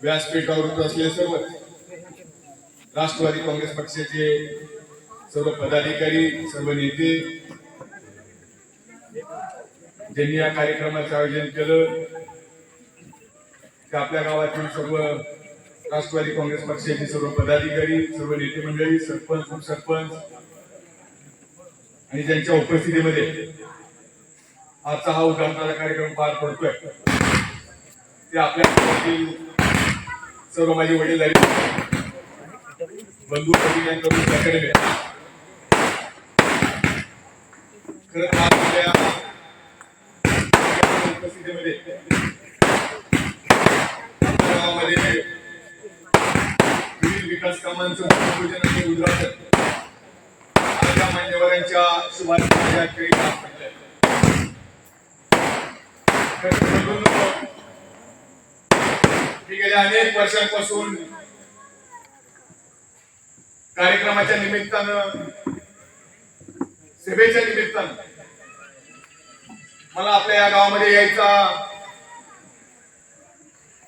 व्यासपीठावर असलेले सर्व राष्ट्रवादी काँग्रेस पक्षाचे सर्व पदाधिकारी सर्व नेते ज्यांनी या कार्यक्रमाचं आयोजन केलं ते आपल्या गावातील सर्व राष्ट्रवादी काँग्रेस पक्षाचे सर्व पदाधिकारी सर्व नेते मंडळी सरपंच उपसरपंच आणि ज्यांच्या उपस्थितीमध्ये आजचा हा उद्घाटनाचा कार्यक्रम पार पडतोय ते आपल्या गावातील सर्व माझे वडील बंधू भगिनींकडून खरं आपल्या उपस्थितीमध्ये विविध विकास कामांचं उद्घाटन मान्यवरांच्या शुभारंभ वेळी पार पडलंय. खरं तर बंधूंनो, मी गेल्या अनेक वर्षांपासून कार्यक्रमाच्या निमित्तानं सभेच्या निमित्तानं मला आपल्या या गावामध्ये यायचा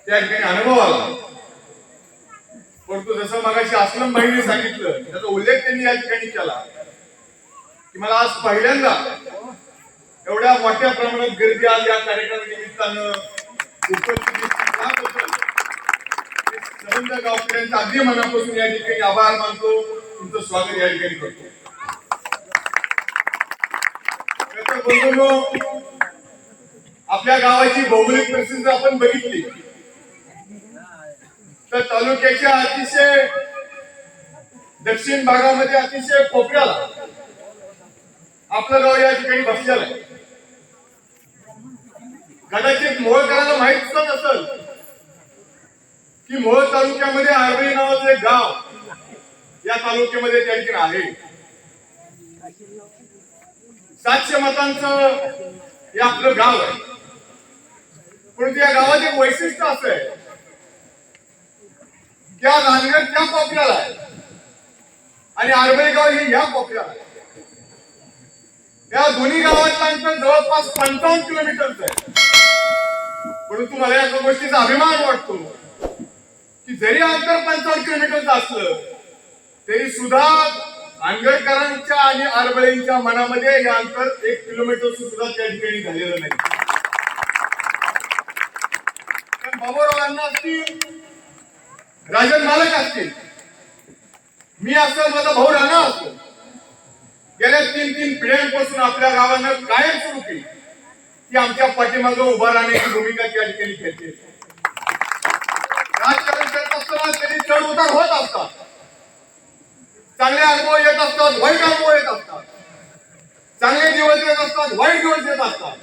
त्या ठिकाणी अनुभव आला. परंतु जसं मगाशी असलम भाईने सांगितलं त्याचा उल्लेख त्यांनी या ठिकाणी केला की मला आज पहिल्यांदा एवढ्या मोठ्या प्रमाणात गर्दी आज या कार्यक्रमानिमित्तानं उपस्थिती त्याबद्दल गावकऱ्यांचा अगदी मनापासून या ठिकाणी आभार मानतो. तुमचं स्वागत या ठिकाणी करतो. खरं आपल्या गावाची भौगोलिक परिस्थिती आपण बघितली. तर तालुक्याच्या अतिशय दक्षिण भागामध्ये अतिशय कोपऱ्याला आपलं गाव या ठिकाणी बसलेलं आहे. कदाचित मोहोळकरांना माहीत सुद्धा नसल. की मोहोळ तालुक्यामध्ये आरबी नावाचं एक गाव या तालुक्यामध्ये त्या ठिकाणी आहे. सातशे मतांचं हे आपलं गाव आहे. परंतु या गावाचे एक वैशिष्ट्य असं आहे. त्या रानगड त्या कोपऱ्याला आहे. आणि आरबेगाव हे या कोपऱ्याला आहे. या दोन्ही गावातलं अंतर जवळपास पंचावन्न किलोमीटरचं आहे. परंतु मला या गोष्टीचा अभिमान वाटतो. की जरी अंतर पंचावन्न किलोमीटरचं असलं तरी सुद्धा आंगरकरांच्या आणि आरबळेंच्या मनामध्ये हे अंतर एक किलोमीटर सुद्धा त्या ठिकाणी झालेलं नाही. पण बाबूरावांना असतील राजन मालक असतील मी असं माझा भाऊ राणा असतो गेल्या तीन तीन पिढ्यांपासून आपल्या गावानं कायम सुरू केली की आमच्या पाठीमागं उभा राहण्याची भूमिका त्या ठिकाणी घेतली राजकारण करत असताना कधी चढ उतार होत असतात. चांगले अनुभव येत असतात वाईट अनुभव येत असतात. चांगले दिवस येत असतात वाईट दिवस येत असतात.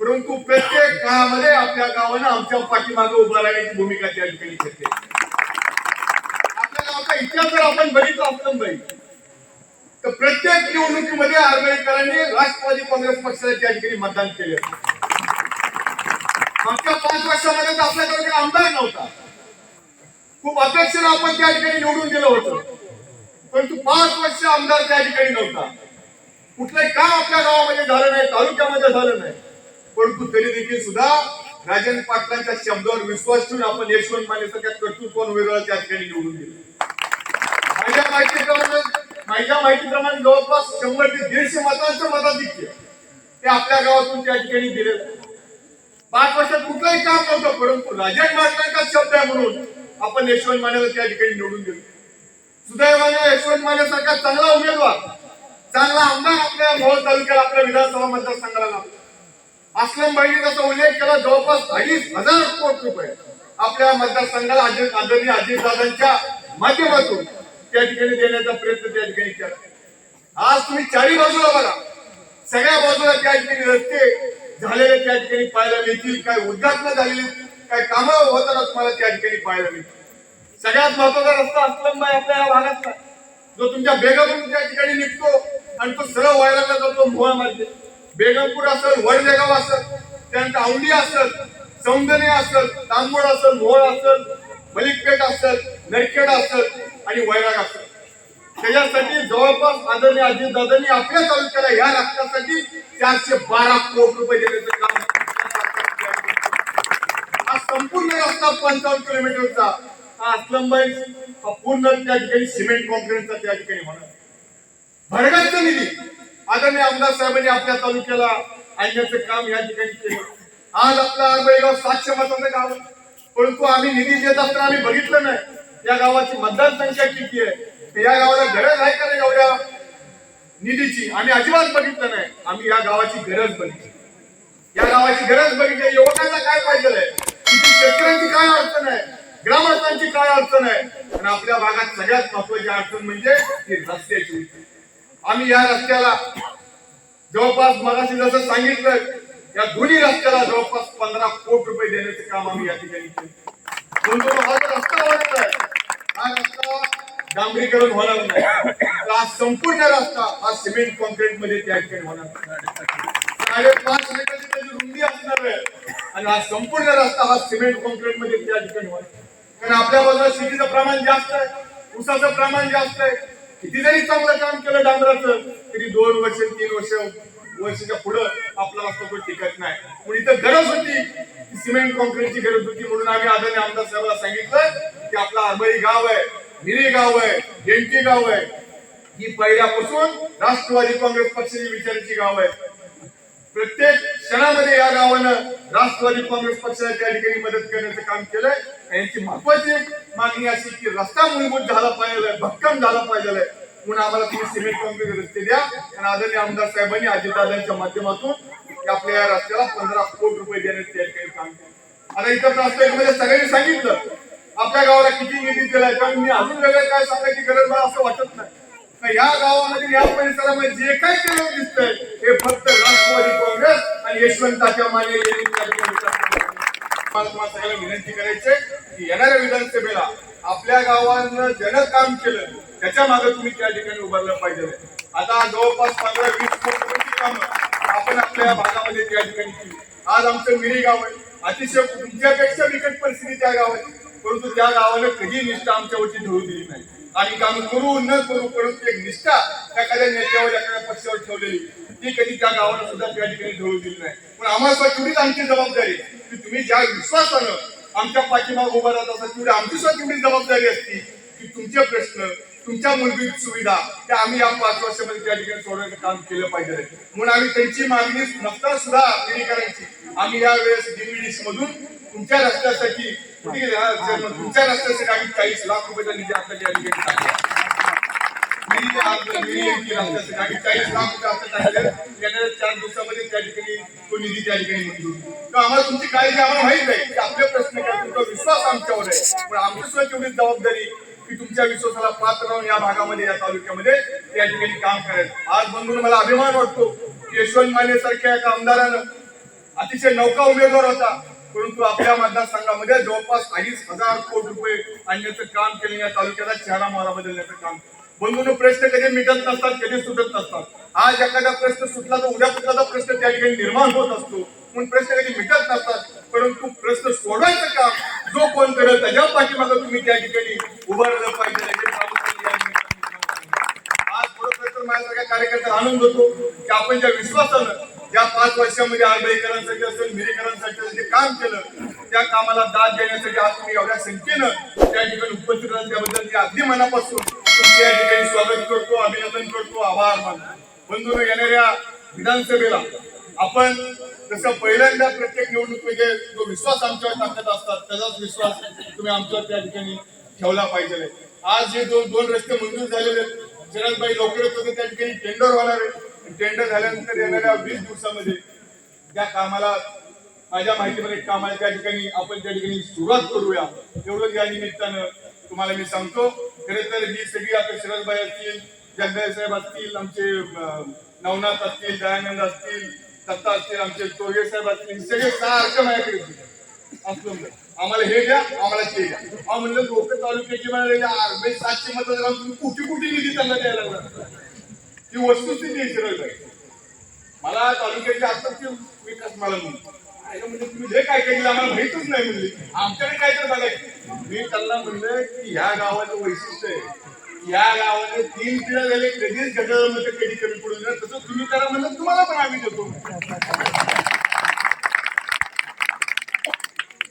परंतु प्रत्येक काळामध्ये आपल्या गावानं आमच्या पाठीमागे उभा राहण्याची भूमिका त्या ठिकाणी घेते आपल्याला आपला इतिहास जर आपण बघितला असलं बाई तर प्रत्येक निवडणुकीमध्ये आंबेडकरांनी राष्ट्रवादी काँग्रेस पक्षाला त्या ठिकाणी मतदान केले. मागच्या पाच वर्षामध्ये आपल्याकडे आमदार नव्हता. खूप अपेक्षेनं आपण त्या ठिकाणी निवडून गेलो होतो. परंतु पाच वर्ष आमदार त्या ठिकाणी नव्हता. कुठलंही काम आपल्या गावामध्ये झालं नाही तालुक्यामध्ये झालं नाही. परंतु तरी देखील सुद्धा राजन पाटलांच्या शब्दावर विश्वास ठेवून आपण यशवंत माने सारख्या कर्तृत्वान वेगळं त्या ठिकाणी निवडून गेलो माझ्या माहितीप्रमाणे माझ्या माहितीप्रमाणे जवळपास शंभर ते दीडशे मतांचं मताधिक्य ते आपल्या गावातून त्या ठिकाणी दिले पाच वर्षात कुठलंही काम नव्हतं परंतु राजन पाटलांचा शब्द आहे म्हणून आपण यशवंत मानेला त्या ठिकाणी निवडून गेलो. सुदैवाने यशवंत माने सारखा चांगला उमेदवार चांगला आमदार आपल्या मोहोळ तालुक्याला आपल्या विधानसभा मतदारसंघाला लाभला असलम भाईने त्याचा उल्लेख केला जवळपास अडीच हजार कोटी रुपये आपल्या मतदारसंघाला अजित आदरणीय अजितदादांच्या माध्यमातून त्या ठिकाणी देण्याचा प्रयत्न त्या ठिकाणी केला. आज तुम्ही चारी बाजूला बघा. सगळ्या बाजूला त्या ठिकाणी रस्ते झालेले त्या ठिकाणी पाहायला मिळतील. काय उद्घाटन झालेली काय कामं होताना तुम्हाला त्या ठिकाणी पाहायला मिळतील सगळ्यात महत्त्वाचा रस्ता असलमबाई आपल्या या भागातला. जो तुमच्या बेगापूर त्या ठिकाणी निघतो आणि तो सरळ व्हायला जातो मोहा मार्गे बेगमपूर असल वडदेगाव असेल त्यानंतर औंडी असेल सौंदर्य असेल तांबोड असल मोहळ असेल मलिकपेठ असेल नरखेड असेल आणि वैराग असेल. त्याच्यासाठी जवळपास आदरणीय अजित दादांनी आपल्या तालुक्याला या रस्त्यासाठी चारशे बारा कोटी रुपये देण्याचं काम संपूर्ण रस्ता पंचावन्न किलोमीटरचा. हा असलंबाई हा पूर्ण त्या ठिकाणी सिमेंट कॉन्क्रीटचा त्या ठिकाणी म्हणा भरगच्च निधी. आदरणीय आमदार साहेबांनी आपल्या तालुक्याला आणण्याचं काम या ठिकाणी केलं. आज आपला आंबेगाव सातशे मताचं गाव. परंतु आम्ही निधी देत असताना आम्ही बघितलं नाही. या गावाची मतदान संख्या किती आहे? या गावाला गरज आहे का नाही एवढ्या? निधीची. आम्ही अजिबात बघितलं नाही. आम्ही या गावाची गरज बघितली. या गावाची गरज बघितली. युवकांना काय पाहिजे किती शेतकऱ्यांची काय अडचण आहे? ग्रामस्थांची काय अडचण आहे? आणि आपल्या भागात सगळ्यात महत्वाची अडचण म्हणजे ती रस्त्याची. होती. आम्ही या रस्त्याला जवळपास मगाशी जसं सांगितलं या दोन्ही रस्त्याला जवळपास पंधरा कोट रुपये देण्याचं काम आम्ही या ठिकाणी केलं. हा जो रस्ता होणार आहे. हा रस्ता डांबरीकरण होणार नाही. तर हा संपूर्ण रस्ता हा सिमेंट कॉन्क्रीटमध्ये त्या ठिकाणी होणार साडेपाच मीटरची त्याची रुंदी असणार आहे. आणि हा संपूर्ण रस्ता हा सिमेंट कॉन्क्रीटमध्ये त्या ठिकाणी कारण आपल्या बाजूला शेतीचं प्रमाण जास्त आहे ऊसाचं प्रमाण जास्त आहे. किती जरी चांगलं काम केलं डांबराचं तरी दोन वर्ष तीन वर्ष वर्षाच्या पुढं आपला रस्ता तो टिकत नाही. म्हणून इथं गरज होती सिमेंट कॉन्क्रीटची गरज होती म्हणून आम्ही आदरणीय आमदार साहेबांना सांगितलं की आपला आंबळी गाव आहे मिरी गाव आहे देंटी गाव आहे ही पहिल्यापासून राष्ट्रवादी काँग्रेस पक्षाची विचाराची गाव आहे. प्रत्येक क्षणामध्ये या गावानं राष्ट्रवादी काँग्रेस पक्षाला त्या ठिकाणी मदत करण्याचं काम केलंय. यांची महत्वाची मागणी अशी की रस्ता मूलभूत झाला पाहिजे भक्कम झाला पाहिजे. म्हणून आम्हाला तुम्ही सिमेंट कॉन्क्रीट रस्ते द्या. आणि आदरणीय आमदार साहेबांनी अजितदादांच्या माध्यमातून आपल्या या रस्त्याला पंधरा कोटी रुपये देण्याचं त्या ठिकाणी काम केलं. आता इतर प्रास्ताविकमध्ये सगळ्यांनी सांगितलं आपल्या गावाला किती निधी दिलाय? त्यामुळे मी अजून वेगळं काय सांगायची गरज मला असं वाटत नाही. म्हणजे या गावामध्ये या परिसरामध्ये जे काही केलं दिसतंय हे फक्त राष्ट्रवादी काँग्रेस आणि यशवंताच्या माने यांनी त्या ठिकाणी विनंती करायचे की येणाऱ्या विधानसभेला आपल्या गावानं ज्यानं काम केलं त्याच्यामागे तुम्ही त्या ठिकाणी उभारलं पाहिजे. आता जवळपास पंधरा वीस कोटी कामं आपण आपल्या भागामध्ये त्या ठिकाणी केली. आज आमचं मिरी गाव आहे. अतिशय तुमच्यापेक्षा बिकट परिस्थिती त्या गावाची. परंतु त्या गावानं कधी निष्ठा आमच्यावरची ठेवू दिली नाही. आणि काम करू न करू परंतु एक निष्ठा एखाद्या नेत्यावर एखाद्या पक्षावर ठेवलेली. ती कधी त्या गावाला सुद्धा त्या ठिकाणी ढळू दिली नाही. पण आम्हाला तेवढीच आमची जबाबदारी की तुम्ही ज्या विश्वासानं आमच्या पाठीमाग उभा राहत असाल तेवढी आमची सुद्धा तेवढी जबाबदारी असती की तुमचे प्रश्न तुमच्या मूलभूत सुविधा त्या आम्ही या पाच वर्षामध्ये त्या ठिकाणी सोडवण्याचं काम केलं पाहिजे. म्हणून आम्ही त्यांची मागणी नसता सुद्धा नेहमी करायची आम्ही या वेळेस डीबीडीसी मधून तुमच्या रस्त्यासाठी तुमच्या रस्त्यासाठी आम्ही चाळीस लाख रुपयाचा निधी आपल्या त्या ठिकाणी चाळीस लाख रुपये आता टाकले. येणाऱ्या चार दिवसामध्ये त्या ठिकाणी तो निधी त्या ठिकाणी मंजूर तर आम्हाला तुमची काळजी आम्हाला माहीत आहे की आपले प्रश्न काय तुमचा विश्वास आमच्यावर आहे. पण आमची सुद्धा तेवढीच जबाबदारी की तुमच्या विश्वासाला पात्र राहून या भागामध्ये या तालुक्यामध्ये त्या ठिकाणी काम करायचं आज बंधून मला अभिमान वाटतो की यशवंत माने सारख्या एका आमदारानं अतिशय नौका उमेदवार होता. परंतु आपल्या मतदारसंघामध्ये जवळपास अडीच हजार कोटी रुपये आणण्याचं काम केलं या तालुक्याला चेहरा मोहरा बदलण्याचं काम. बंधून प्रश्न कधी मिटत नसतात कधी सुटत नसतात. आज एखादा प्रश्न सुटला तर उद्या कुठला प्रश्न त्या ठिकाणी निर्माण होत असतो. म्हणून प्रश्न कधी मिटत नसतात परंतु प्रश्न सोडवायचं काम जो कोण करेल त्याच्या पाठीमागं तुम्ही त्या ठिकाणी उभारलं पाहिजे. आज खरोखर तर सगळ्या कार्यकर्त्याला आनंद होतो की आपण ज्या विश्वासानं या पाच वर्षामध्ये आंबेडकरांसाठी असेल मिरेकरांसाठी असेल जे काम केलं त्या कामाला दाद देण्यासाठी आज तुम्ही एवढ्या संख्येनं त्या ठिकाणी उपस्थित राहिला त्याबद्दल मी अगदी मनापासून तुमचे या ठिकाणी स्वागत करतो अभिनंदन करतो आभार मानतो. बंधून येणाऱ्या विधानसभेला आपण जसं पहिल्यांदा प्रत्येक निवडणुकीमध्ये जो विश्वास आमच्यावर टाकत असतात त्याचाच विश्वास तुम्ही आमच्यावर त्या ठिकाणी ठेवला पाहिजे आज जे दोन दोन रस्ते मंजूर झालेले आहेत. शरदबाई लवकरच होते त्या ठिकाणी टेंडर होणार आहे. टेंडर झाल्यानंतर येणाऱ्या वीस दिवसामध्ये त्या कामाला माझ्या माहितीमध्ये कामाला त्या ठिकाणी आपण त्या ठिकाणी सुरुवात करूया. एवढंच या निमित्तानं तुम्हाला मी सांगतो. खरे तर ही सगळी आता शरदबाई असतील जगदाय साहेब असतील आमचे नवनाथ असतील दयानंद असतील दत्ता असतील आमचे तोरगे साहेब असतील सगळे सारखं माझ्याकडे येतील. असलं आम्हाला हे द्या आम्हाला ते द्या. म्हणलं लोक तालुक्याची म्हणाले सातशे मतदार तुम्ही कुठे कुठे निधी त्यांना द्यायला लागला. ती वस्तुस्थिती आहे पाहिजे मला तालुक्याची आत्ताची विकास मला म्हणतो म्हणजे तुम्ही जे काय केलं आम्हाला माहितच नाही म्हणजे आमच्याकडे काय तर बघायचं मी त्यांना म्हणलं की ह्या गावाचं वैशिष्ट्य आहे. या गावाने तीन पिढ्या झाले कधीच गटारामध्ये कधी कमी पडून तसं तुम्ही करा म्हणलं तुम्हाला पण आम्ही देतो.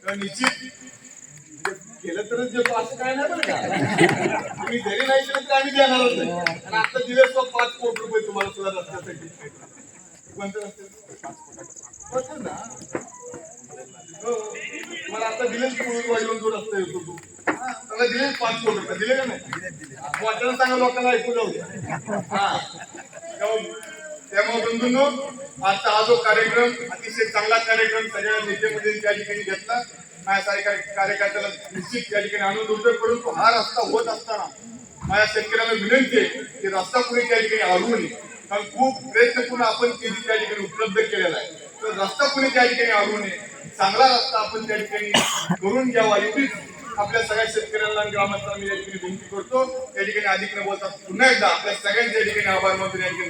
तर निश्चित केलं तरच देतो असं काय नाही बरं का? तुम्ही घरी नाही केलं तर आम्ही देणारच नाही आणि आता दिले तो पाच कोटी रुपये तुम्हाला सुद्धा रस्त्यासाठी ना? हो. मला आता दिलेच पुढे जो रस्ता येतो तू हा, त्याला पाच कोटी रुपये. दिले का नाही? वाटायला सांगा लोकांना ऐकू जाऊ द्या. हा. त्यामुळे बंधूंनो आजचा हा जो कार्यक्रम अतिशय चांगला कार्यक्रम सगळ्या नेतेमध्ये त्या ठिकाणी घेतला माझ्यासारख्या कार्यकर्त्याला निश्चित त्या ठिकाणी आनंद होतोय परंतु हा रस्ता होत असताना माझ्या शेतकऱ्यांना विनंती आहे की रस्ता कुणी त्या ठिकाणी आढळू नये. कारण खूप प्रयत्न करून आपण निधी त्या ठिकाणी उपलब्ध केलेला आहे. तर रस्ता कुणी त्या ठिकाणी आढळू नये चांगला रस्ता आपण त्या ठिकाणी करून घ्यावा एवढीच आपल्या सगळ्या शेतकऱ्यांना ग्रामस्थांना मी या ठिकाणी विनंती करतो. त्या ठिकाणी अधिक न बोलता पुन्हा एकदा आपल्या सगळ्यांच्या ठिकाणी आभार मानतो या ठिकाणी